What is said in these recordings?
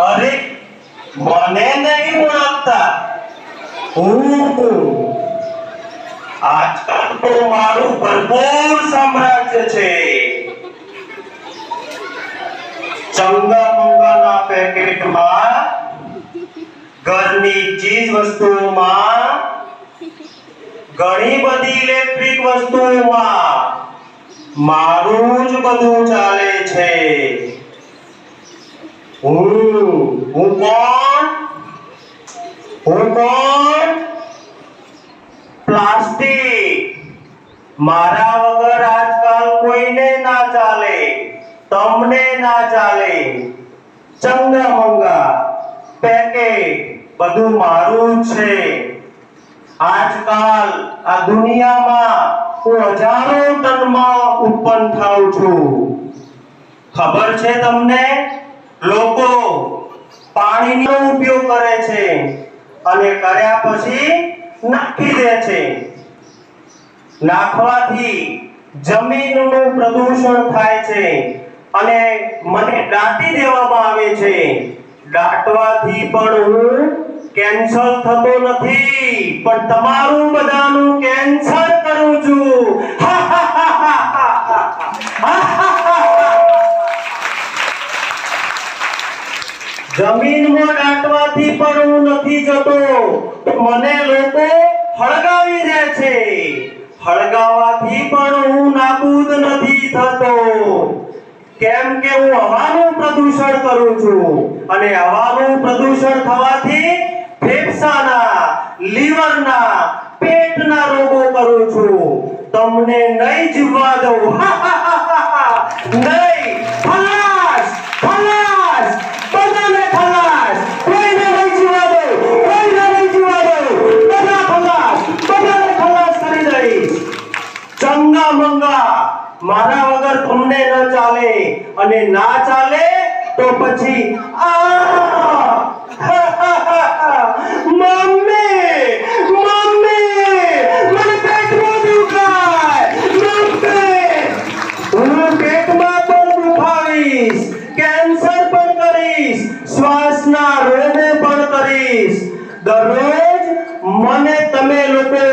અરે, મને નહીં ઓળખતા હું આજકાલ તો મારું ભરપૂર સામ્રાજ્ય છે. ચંગા મંગાના પેકેટમાં ઘરની ચીજ વસ્તુઓમાં, ઘણી બધી ઇલેક્ટ્રિક વસ્તુઓમાં મારું જ બધું ચાલે છે. હું હું કોણ પ્લાસ્ટિક મારા વગર આજકાલ કોઈને ના ચાલે, તમને ના ચાલે. ચંગા મંગા પેકેટ, બધું મારું છે. આજકાલ આ દુનિયામાં હું હજારો ટનમાં ઉત્પન્ન થાઉં છું. ખબર છે તમને? લોકો પાણીનો ઉપયોગ કરે છે અને કર્યા પછી નાખી દે છે. નાખવાથી જમીનનું પ્રદૂષણ થાય છે અને મને દાટી દેવામાં આવે છે. દાટવાથી પણ હું કેન્સર થતો નથી. પણ તમારું બધાનું કેન્સર કરું જમીનમાં દાટવાથી પણ હું નથી જતો. મને લોકો હળગાવી દે છે. હળગાવાથી પણ હું નાબૂદ નથી થતો. કેમ કે હું હવાનું પ્રદૂષણ કરું છું અને હવાનું પ્રદૂષણ થવાથી ફેફસાના, લીવરના, પેટના રોગો કરું છું. તમને નહીં જીવવા દઉં. નહીં ખલાસ ખલાસ બધાને ખલાસ કોઈને નહીં જીવવા દઉં કોઈને નહીં જીવવા દઉં બધા ખલાસ બધાને ખલાસ કરી દઈશ ચંગા મંગા મારા વગર તમને ન ચાલે અને ના ચાલે તો પછી મને પેટમાં દુખાય. મમ્મી, હું પેટમાં કેન્સર પણ કરીશ, શ્વાસના રોગો પણ કરીશ. દરરોજ મને તમે લોકો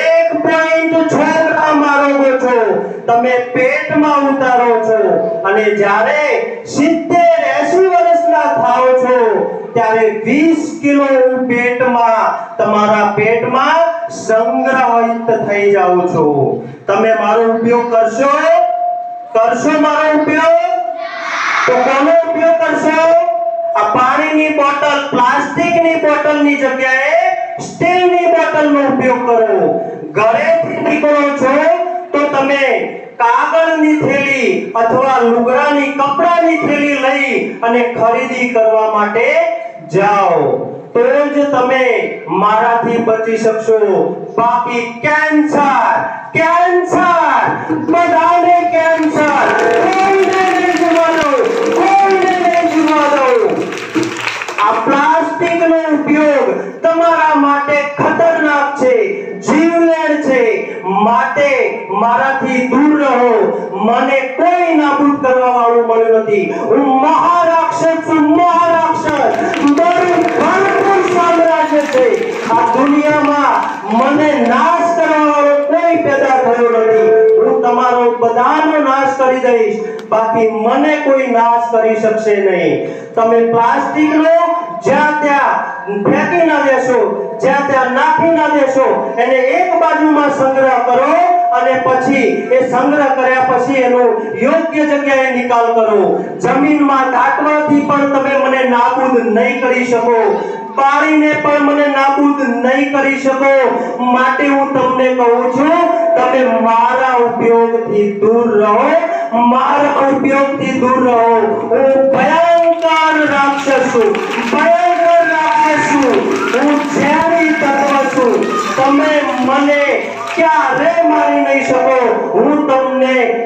એક પોઈન્ટ છ ગ્રામ આરોગો છો તમે પેટમાં ઉતારો છો અને જ્યારે સિત્તેર એસી વર્ષના થાઓ છો, ત્યારે વીસ કિલો પેટમાં તમારા પેટમાં સંગ્રહિત થઈ જાઓ છો. તમે મારો ઉપયોગ કરશો? કરશો મારો ઉપયોગ? તો કોનો ઉપયોગ કરશો? આ પાણીની બોટલ, પ્લાસ્ટિકની બોટલની જગ્યાએ સ્ટીલની બોટલનો ઉપયોગ કરો. ઘરેથી નીકળો છો તો તમે કાગળની થેલી અથવા લુગડાની, કપડાની થેલી લઈ અને ખરીદી કરવા માટે જાઓ. તો જ તમે મારાથી બચી શકશો. બાકી કેન્સર કેન્સર, બધાને કેન્સર. કોઈને નહીં છે, માટે મારાથી દૂર રહો. મને કોઈ નાબૂદ કરવા વાળું મળ્યું નથી. હું મહારાક્ષસ છું, મહારાક્ષસ. મારું ભરપૂર સામ્રાજ્ય છે. આ દુનિયામાં મને નાશ કરવા વાળો કોઈ પેદા થયો નથી. હું તમારો બધાનો નાશ કરી દઈશ. બાકી મને કોઈ નાશ કરી શકશે નહીં. તમે પ્લાસ્ટિકનો જ્યાં ત્યાં કરો શકો. માટે હું તમને કહું છું, તમે મારા ઉપયોગથી દૂર રહો. મારા ઉપયોગથી દૂર રહો. હું ભયંકર રાક્ષસ છું. છું. હું ઝેરી તત્વ છું. તમે મને ક્યારે મારી નહીં શકો. હું તમને